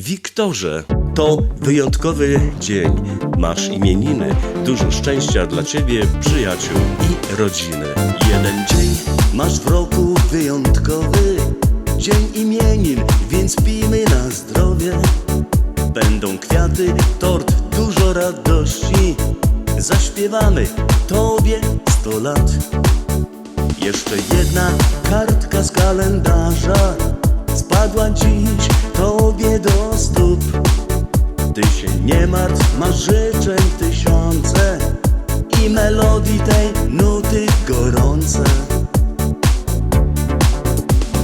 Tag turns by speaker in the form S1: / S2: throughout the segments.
S1: Wiktorze, to wyjątkowy dzień. Masz imieniny, dużo szczęścia dla ciebie, przyjaciół i rodziny. Jeden dzień masz w roku wyjątkowy, dzień imienin, więc pijmy na zdrowie. Będą kwiaty, tort, dużo radości. Zaśpiewamy Tobie sto lat. Jeszcze jedna kartka się nie martw, masz życzeń tysiące i melodii tej nuty gorące.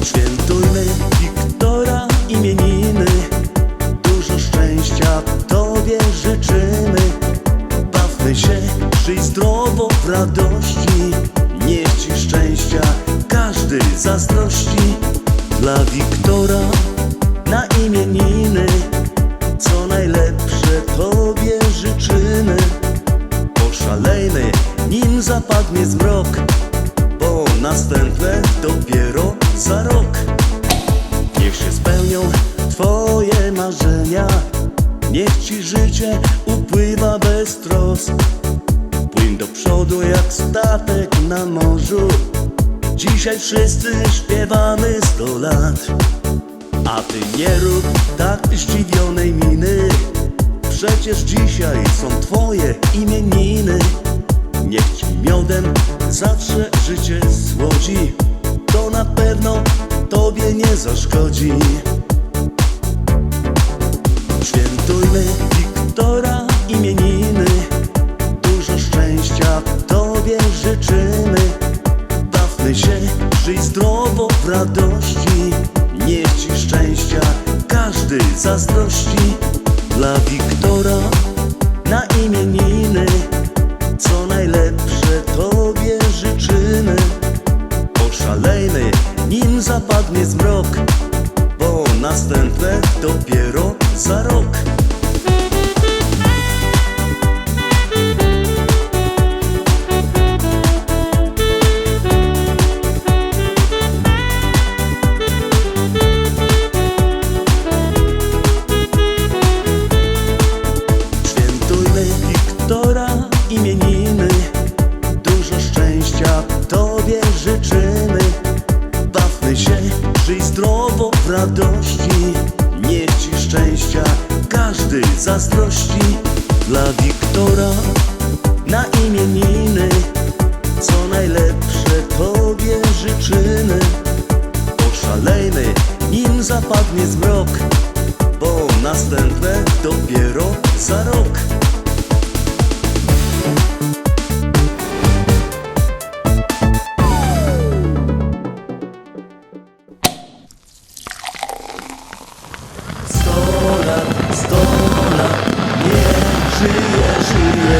S1: Świętujmy Wiktora imieniny Dużo szczęścia Tobie życzymy Bawmy się, żyj zdrowo w radości Niech Ci szczęścia każdy zazdrości Dla Wiktora zapadnie zmrok bo następne dopiero za rok. Niech się spełnią Twoje marzenia, niech Ci życie upływa bez trosk. Płyń do przodu jak statek na morzu, dzisiaj wszyscy śpiewamy sto lat. A Ty nie rób tak zdziwionej miny, przecież dzisiaj są Twoje imieniny. Miodem zawsze życie słodzi To na pewno tobie nie zaszkodzi. Świętujmy Wiktora imieniny. Dużo szczęścia tobie życzymy. Bawmy się, żyj zdrowo w radości. Niech ci szczęścia każdy zazdrości. Dla Wiktora zapadnie zmrok Bo następne dopiero za rok radości Niech Ci szczęścia każdy zazdrości Dla Wiktora na imieniny Co najlepsze Tobie życzymy Poszalejmy, nim zapadnie zmrok bo następne dopiero za rok. Sto lat, sto lat,